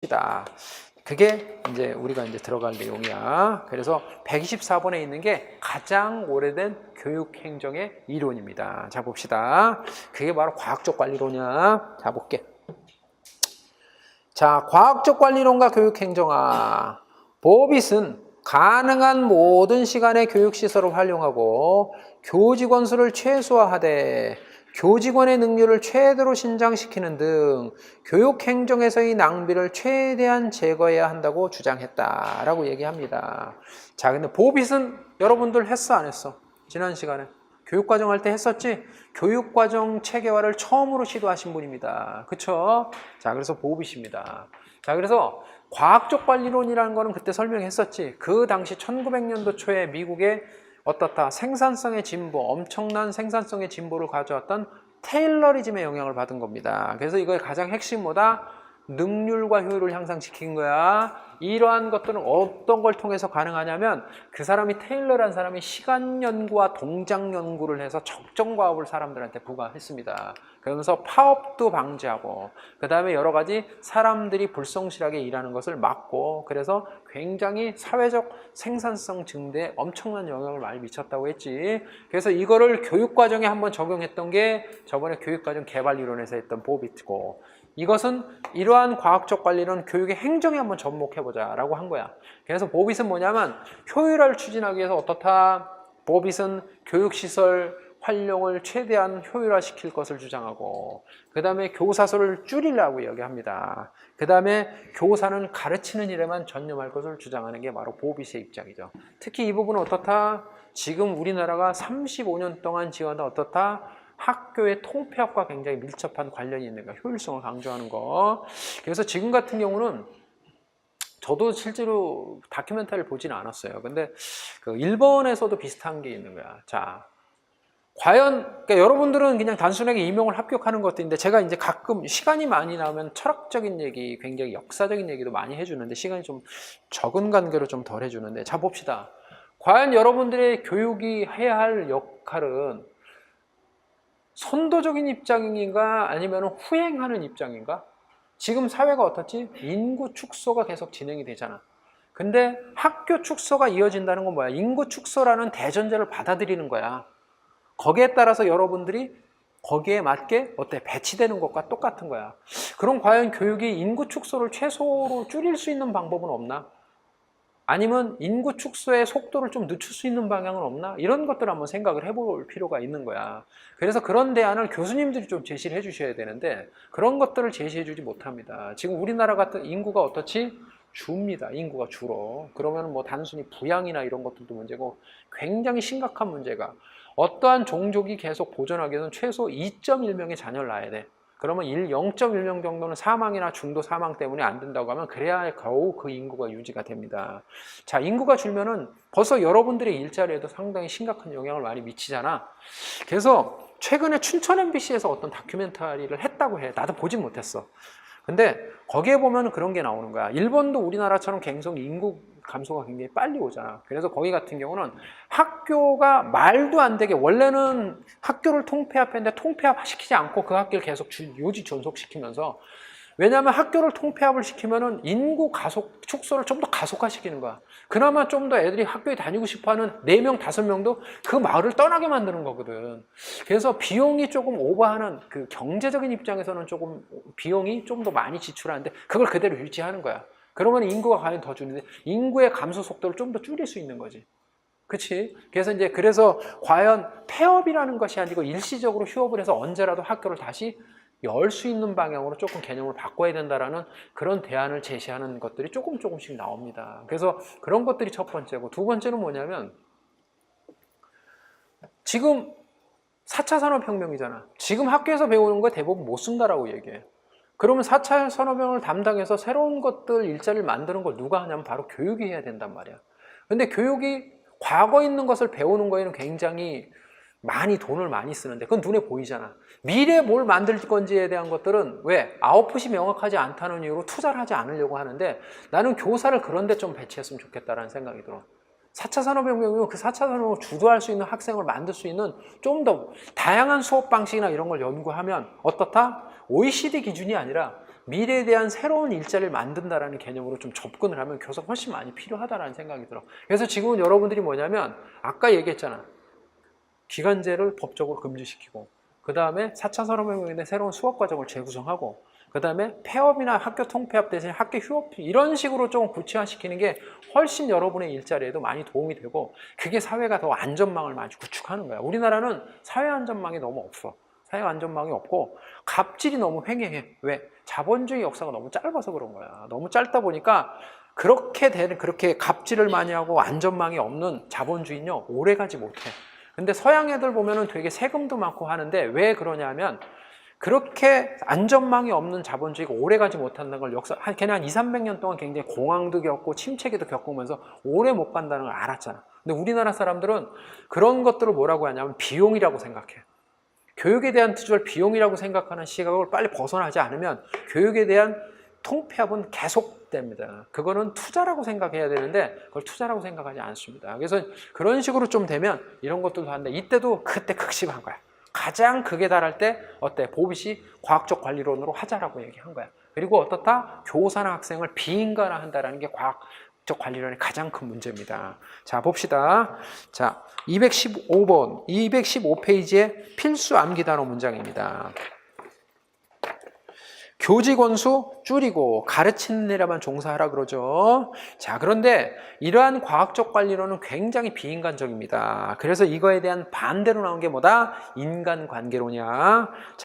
합시다. 그게 이제 우리가 이제 들어갈 내용이야. 그래서 124번에 있는 게 가장 오래된 교육 행정의 이론입니다. 자 봅시다. 그게 바로 과학적 관리론이야. 자 볼게. 자, 과학적 관리론과 교육 행정학. 보빗은 가능한 모든 시간의 교육 시설을 활용하고 교직원 수를 최소화하되 교직원의 능률을 최대로 신장시키는 등 교육 행정에서의 낭비를 최대한 제거해야 한다고 주장했다라고 얘기합니다. 자, 근데 보빗은 여러분들 했어 안 했어? 지난 시간에 교육과정 할 때 했었지? 교육과정 체계화를 처음으로 시도하신 분입니다. 그쵸? 자, 그래서 보빗입니다. 자, 그래서 과학적 관리론이라는 거는 그때 설명했었지. 그 당시 1900년도 초에 미국의 어떻다 생산성의 진보, 엄청난 생산성의 진보를 가져왔던 테일러리즘의 영향을 받은 겁니다. 그래서 이거의 가장 핵심 뭐다? 능률과 효율을 향상시킨 거야. 이러한 것들은 어떤 걸 통해서 가능하냐면 그 사람이 테일러란 사람이 시간 연구와 동작 연구를 해서 적정 과업을 사람들한테 부과했습니다. 그러면서 파업도 방지하고 그 다음에 여러 가지 사람들이 불성실하게 일하는 것을 막고 그래서 굉장히 사회적 생산성 증대에 엄청난 영향을 많이 미쳤다고 했지. 그래서 이거를 교육과정에 한번 적용했던 게 저번에 교육과정 개발 이론에서 했던 보비트고 이것은 이러한 과학적 관리는 교육의 행정에 한번 접목해보자 라고 한 거야. 그래서 보빗은 뭐냐면 효율화를 추진하기 위해서 어떻다? 보빗은 교육시설 활용을 최대한 효율화시킬 것을 주장하고 그 다음에 교사수를 줄이려고 이야기합니다. 그 다음에 교사는 가르치는 일에만 전념할 것을 주장하는 게 바로 보빗의 입장이죠. 특히 이 부분은 어떻다? 지금 우리나라가 35년 동안 지어다 어떻다? 학교의 통폐합과 굉장히 밀접한 관련이 있는 거, 효율성을 강조하는 거. 그래서 지금 같은 경우는 저도 실제로 다큐멘터리를 보지는 않았어요. 근데 그 일본에서도 비슷한 게 있는 거야. 자, 과연 그러니까 여러분들은 그냥 단순하게 임용을 합격하는 것들인데 제가 이제 가끔 시간이 많이 나오면 철학적인 얘기, 굉장히 역사적인 얘기도 많이 해주는데 시간이 좀 적은 관계로 좀 덜 해주는데 자 봅시다. 과연 여러분들의 교육이 해야 할 역할은 선도적인 입장인가 아니면 후행하는 입장인가? 지금 사회가 어떻지? 인구 축소가 계속 진행이 되잖아. 근데 학교 축소가 이어진다는 건 뭐야? 인구 축소라는 대전제를 받아들이는 거야. 거기에 따라서 여러분들이 거기에 맞게 어때? 배치되는 것과 똑같은 거야. 그럼 과연 교육이 인구 축소를 최소로 줄일 수 있는 방법은 없나? 아니면 인구 축소의 속도를 좀 늦출 수 있는 방향은 없나? 이런 것들을 한번 생각을 해볼 필요가 있는 거야. 그래서 그런 대안을 교수님들이 좀 제시를 해주셔야 되는데 그런 것들을 제시해주지 못합니다. 지금 우리나라 같은 인구가 어떻지? 줍니다. 인구가 줄어. 그러면 뭐 단순히 부양이나 이런 것들도 문제고 굉장히 심각한 문제가 어떠한 종족이 계속 보존하기 위해서는 최소 2.1명의 자녀를 낳아야 돼. 그러면 1, 0.1명 정도는 사망이나 중도 사망 때문에 안 된다고 하면 그래야 겨우 그 인구가 유지가 됩니다. 자, 인구가 줄면은 벌써 여러분들의 일자리에도 상당히 심각한 영향을 많이 미치잖아. 그래서 최근에 춘천 MBC에서 어떤 다큐멘터리를 했다고 해. 나도 보진 못했어. 근데 거기에 보면 그런 게 나오는 거야. 일본도 우리나라처럼 계속 인구 감소가 굉장히 빨리 오잖아. 그래서 거기 같은 경우는 학교가 말도 안 되게 원래는 학교를 통폐합했는데 통폐합 시키지 않고 그 학교를 계속 주- 유지 존속시키면서 왜냐하면 학교를 통폐합을 시키면은 인구 가속 축소를 좀 더 가속화시키는 거야. 그나마 좀 더 애들이 학교에 다니고 싶어하는 4명, 5명도 그 마을을 떠나게 만드는 거거든. 그래서 비용이 조금 오버하는 그 경제적인 입장에서는 조금 비용이 좀 더 많이 지출하는데 그걸 그대로 유지하는 거야. 그러면 인구가 과연 더 줄는데 인구의 감소 속도를 좀 더 줄일 수 있는 거지. 그치? 그래서 이제 그래서 과연 폐업이라는 것이 아니고 일시적으로 휴업을 해서 언제라도 학교를 다시 열 수 있는 방향으로 조금 개념을 바꿔야 된다라는 그런 대안을 제시하는 것들이 조금 조금씩 나옵니다. 그래서 그런 것들이 첫 번째고 두 번째는 뭐냐면 지금 4차 산업혁명이잖아. 지금 학교에서 배우는 거 대부분 못 쓴다라고 얘기해. 그러면 4차 산업혁명을 담당해서 새로운 것들 일자리를 만드는 걸 누가 하냐면 바로 교육이 해야 된단 말이야. 근데 교육이 과거 있는 것을 배우는 거에는 굉장히 많이 돈을 많이 쓰는데 그건 눈에 보이잖아. 미래에 뭘 만들 건지에 대한 것들은 왜? 아웃풋이 명확하지 않다는 이유로 투자를 하지 않으려고 하는데 나는 교사를 그런 데 좀 배치했으면 좋겠다라는 생각이 들어. 4차 산업혁명이면 그 4차 산업을 주도할 수 있는 학생을 만들 수 있는 좀 더 다양한 수업 방식이나 이런 걸 연구하면 어떻다? OECD 기준이 아니라 미래에 대한 새로운 일자리를 만든다라는 개념으로 좀 접근을 하면 교사가 훨씬 많이 필요하다라는 생각이 들어. 그래서 지금은 여러분들이 뭐냐면 아까 얘기했잖아. 기간제를 법적으로 금지시키고 그 다음에 4차 산업혁명에 새로운 수업 과정을 재구성하고 그 다음에 폐업이나 학교 통폐합 대신 학교 휴업 이런 식으로 좀 구체화시키는 게 훨씬 여러분의 일자리에도 많이 도움이 되고 그게 사회가 더 안전망을 많이 구축하는 거야. 우리나라는 사회 안전망이 너무 없어. 사회 안전망이 없고 갑질이 너무 횡행해. 왜? 자본주의 역사가 너무 짧아서 그런 거야. 너무 짧다 보니까 그렇게 되는 그렇게 갑질을 많이 하고 안전망이 없는 자본주의는요 오래 가지 못해. 근데 서양 애들 보면은 되게 세금도 많고 하는데 왜 그러냐면 그렇게 안전망이 없는 자본주의가 오래 가지 못한다는 걸 역사, 한, 걔네 한 2, 300년 동안 굉장히 공황도 겪고 침체기도 겪으면서 오래 못 간다는 걸 알았잖아. 근데 우리나라 사람들은 그런 것들을 뭐라고 하냐면 비용이라고 생각해. 교육에 대한 투자를 비용이라고 생각하는 시각을 빨리 벗어나지 않으면 교육에 대한 통폐합은 계속됩니다. 그거는 투자라고 생각해야 되는데 그걸 투자라고 생각하지 않습니다. 그래서 그런 식으로 좀 되면 이런 것들도 하는데 이때도 그때 극심한 거야. 가장 극에 달할 때 어때? 보빗이 과학적 관리론으로 하자라고 얘기한 거야. 그리고 어떻다? 교사나 학생을 비인간화 한다라는 게 과학적 관리론의 가장 큰 문제입니다. 자 봅시다. 자 215번, 215페이지의 필수 암기 단어 문장입니다. 교직원 수 줄이고 가르치는 일에만 종사하라 그러죠. 자, 그런데 이러한 과학적 관리론은 굉장히 비인간적입니다. 그래서 이거에 대한 반대로 나온 게 뭐다? 인간관계론이야.